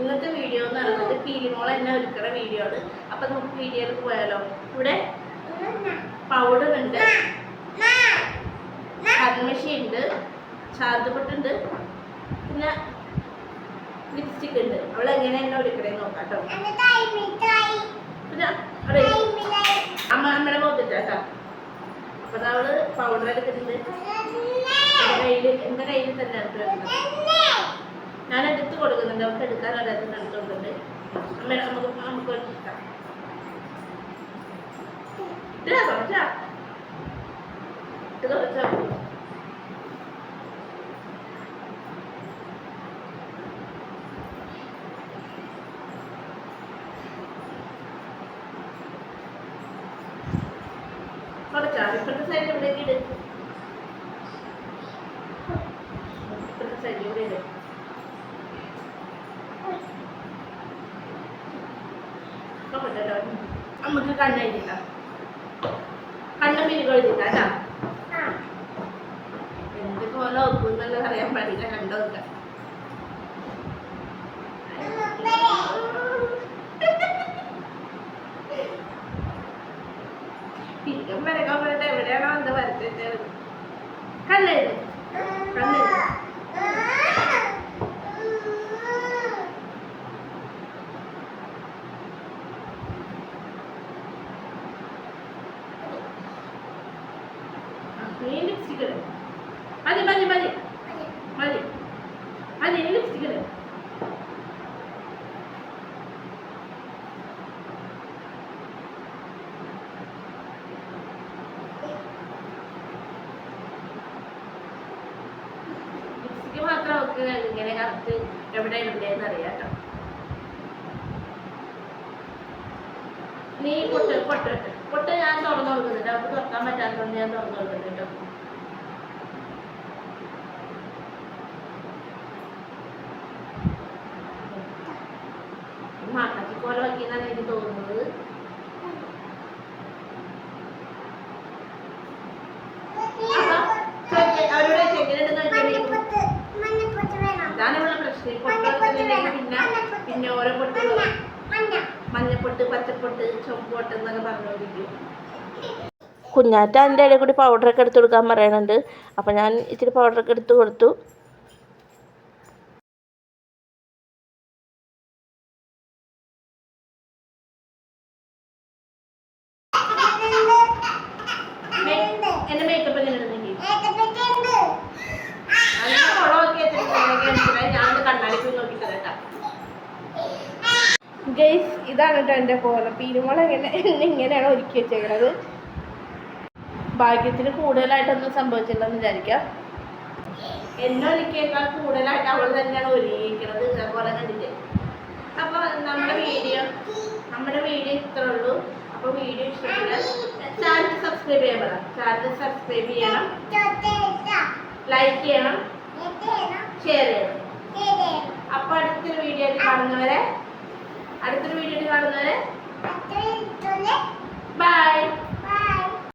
ഇന്നത്തെ വീഡിയോ എന്ന് പറയുന്നത് പീരിമോൾ എന്നെ ഒരുക്കുന്ന വീഡിയോ ആണ്. അപ്പൊ നമുക്ക് വീഡിയോയിൽ പോയാലോ? ഇവിടെ പൗഡർ ഉണ്ട്. കൺമഷി ഉണ്ട്. ചാർജ് പിന്നെ ലിപ്സ്റ്റിക് ഉണ്ട്. അവൾ എങ്ങനെ എന്നെ ഒരുക്കണേ നോക്കാം പിന്നെ. അമ്മ അമ്മയുടെ മുഖത്തിട്ടാ അപ്പൊ അവൾ പൗഡർ എടുത്തിട്ടുണ്ട്. കയ്യിൽ എന്റെ കയ്യിൽ തന്നെ എടുത്തിട്ടുണ്ട് ഞാൻ എടുത്ത് കൊടുക്കുന്നുണ്ട്. അവർക്ക് എടുക്കാൻ എടുത്തോണ്ടുണ്ട് അമ്മയുടെ നമുക്ക് നമുക്ക് എടുക്കാം. ഇപ്പോഴത്തെ സൈഡ് എവിടേക്ക് ഇപ്പോഴത്തെ സൈഡ് ഇവിടെ ഇട് നോക്കട്ടെ കേട്ടോ. നമുക്ക് കണ്ണെഴുതില്ല കണ്ണ് മീനുകൾ എഴുതില്ല അല്ല? എന്ത് പോലെ ഒക്കുന്നുള്ളത് അറിയാൻ പാടില്ല കണ്ടു നോക്കാം. പിരികം വരക്കാൻ പറഞ്ഞിട്ട് എവിടെയാണോ എന്താ വരച്ചത് കണ്ണെഴുതി കണ്ണെഴുതി ലിപ്സ്റ്റിക് മതി മതി മതി. മതി. മതി ലിപ്സ്റ്റിക് മാത്രം അവർക്ക് ഇങ്ങനെ കറക്റ്റ് എവിടെ എവിടെയെന്ന് അറിയാം കേട്ടോ നീ പൊട്ട് പൊട്ട്. പൊട്ട് ഞാൻ തുറന്നു കൊടുക്കുന്നുണ്ട്. അവർക്ക് തുറക്കാൻ പറ്റാത്തതുകൊണ്ട് ഞാൻ തുറന്നു കൊടുക്കുന്നുണ്ട് കേട്ടോ മാക്കാച്ചിക്കോല വയ്ക്കുന്നതാണ് എനിക്ക് തോന്നുന്നത് അപ്പൊ ചോദിക്ക്, അവരോട് ചെക്കിലിടുന്ന ഇതാണ് ഇവിടെ എനിക്ക് തോന്നുന്നത്. പിന്നെ ഓരോ പൊട്ടുകൾ മഞ്ഞപ്പൊട്ട് പച്ചപ്പൊട്ട് ചുവപ്പൊട്ട് എന്നൊക്കെ പറഞ്ഞുകൊണ്ടിരിക്കും കുഞ്ഞാറ്റ അതിന്റെ ഇടയിൽ കൂടി പൗഡറൊക്കെ എടുത്ത് കൊടുക്കാൻ പറയുന്നുണ്ട് അപ്പം ഞാൻ ഇച്ചിരി പൗഡറൊക്കെ എടുത്ത് കൊടുത്തു എന്റെ മേക്കപ്പ് എങ്ങനെ ഉണ്ടെങ്കിൽ ഞാൻ ഗൈസ് ഇതാണ് കേട്ടോ എന്റെ കോലം പീരുമോൾ എങ്ങനെ എന്നെ ഇങ്ങനെയാണ് ഒരുക്കി വെച്ചേക്കണത്. ഭാഗ്യത്തിന് കൂടുതലായിട്ടൊന്നും സംഭവിച്ചില്ലെന്ന് വിചാരിക്കാം. എന്നെ ഒരുക്കിയേക്കാൾ കൂടുതലായിട്ട് അവൾ തന്നെയാണ് ഒരുങ്ങിയിരിക്കുന്നത് ഇതേപോലെ കണ്ടിട്ട്. അപ്പോൾ നമ്മുടെ വീഡിയോ നമ്മുടെ വീഡിയോ ഇത്ര ഉള്ളൂ. അപ്പോൾ വീഡിയോ ഇഷ്ടപ്പെട്ടാൽ ചാനൽ സബ്സ്ക്രൈബ് ചെയ്യാൻ പറ. ചാനൽ സബ്സ്ക്രൈബ് ചെയ്യണം. ലൈക്ക് ചെയ്യണം. ഷെയർ ചെയ്യണം അപ്പോൾ അടുത്തൊരു വീഡിയോ കാണുന്നവരെ അടുത്തൊരു വീഡിയോ കാണുന്നവരെ ബൈ